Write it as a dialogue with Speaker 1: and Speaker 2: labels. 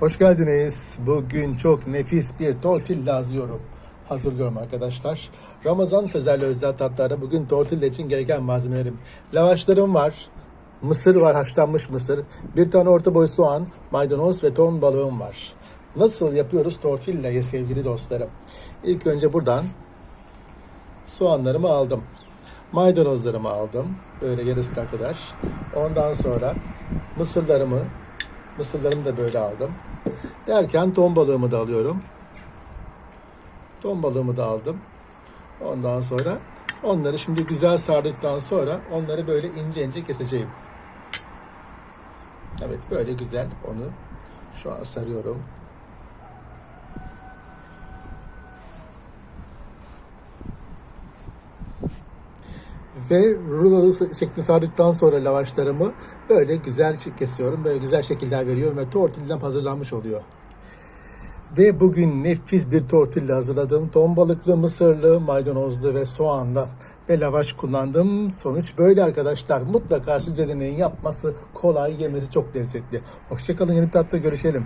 Speaker 1: Hoş geldiniz. Bugün çok nefis bir tortilla hazırlıyorum. Hazırlıyorum arkadaşlar. Ramazan Sezer'le özel tatlarda bugün tortilla için gereken malzemelerim. Lavaşlarım var. Mısır var, haşlanmış mısır. Bir tane orta boy soğan, maydanoz ve ton balığım var. Nasıl yapıyoruz tortilla'yı sevgili dostlarım? İlk önce buradan soğanlarımı aldım. Maydanozlarımı aldım. Böyle yarısına kadar. Ondan sonra mısırlarımı Mısırlarımı da böyle aldım. Derken ton balığımı da alıyorum. Ton balığımı da aldım. Ondan sonra onları şimdi güzel sardıktan sonra onları böyle ince ince keseceğim. Evet böyle güzel onu şu an sarıyorum. Ve rulolu şekli sardıktan sonra lavaşlarımı böyle güzel kesiyorum. Böyle güzel şekiller veriyorum ve tortillam hazırlanmış oluyor. Ve bugün nefis bir tortilla hazırladım. Ton balıklı, mısırlı, maydanozlu ve soğanlı ve lavaş kullandım. Sonuç böyle arkadaşlar. Mutlaka siz de deneyin. Yapması kolay, yemesi çok lezzetli. Hoşçakalın. Yeni tatlı görüşelim.